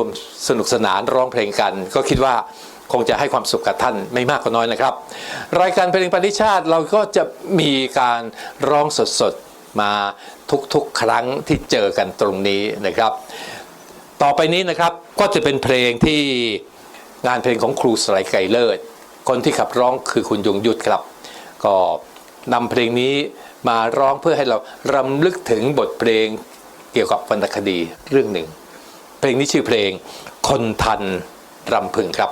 วมสนุกสนานร้องเพลงกัน ก็คิดว่าคงจะให้ความสุขกับท่านไม่มากก็น้อยนะครับ รายการเพลงปฏิชาติเราก็จะมีการร้องสดๆมาทุกๆ ครั้งที่เจอกันตรงนี้นะครับ ต่อไปนี้นะครับก็จะเป็นเพลงที่งานเพลงของครูสไลไกเลิศคนที่ขับร้องคือคุณยงยุทธครับ ก็นำเพลงนี้มาร้องเพื่อให้เรารำลึกถึงบทเพลงเกี่ยวกับวรรณคดีเรื่องหนึ่ง เพลงนี้ชื่อเพลง คนทันรำพึงครับ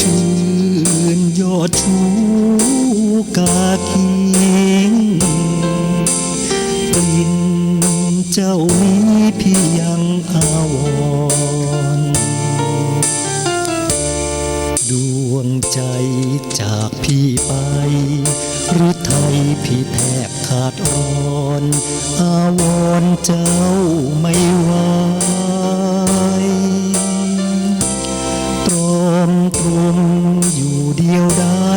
ชื่นยอดชูกาคิ เจ้านี้พี่ยังอาวรดวงใจจากพี่ไป หรือไทยพี่แทบขาดอ่อน อาวรเจ้าไม่ไหวตรอมตรมอยู่เดียวได้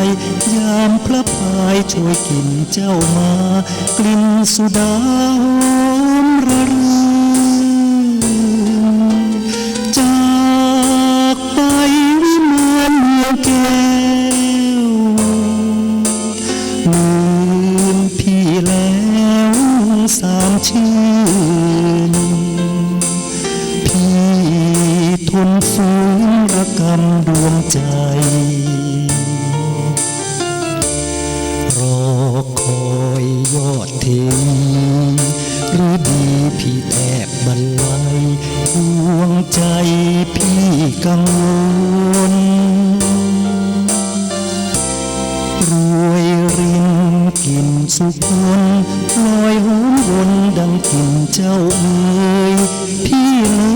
ยามพระพายช่วยกินเจ้ามากลิ่นสุดาหอม ระรื่นจากไปวิมานเมืองแก้วลืมพี่แล้วสามชื่นพี่ทนฝืนระกำดวงใจ วงใจพี่กังวลรวยรินกินสุพนลอยหอมวนดังกลิ่นเจ้าเอ๋ยพี่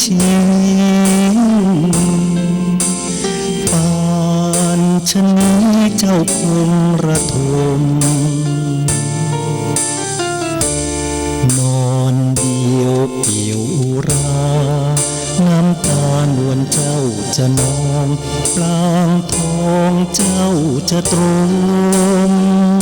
ชีปานชะนี้เจ้าคงระทมนอนเดียวเปี่ยวอุรา น้ำตานวลเจ้าจะนอง ปลางทองเจ้าจะตรม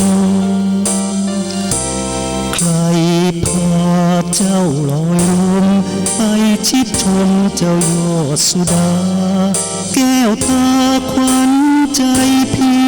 เจ้ายอดสุดา แก้วตาควันใจพี่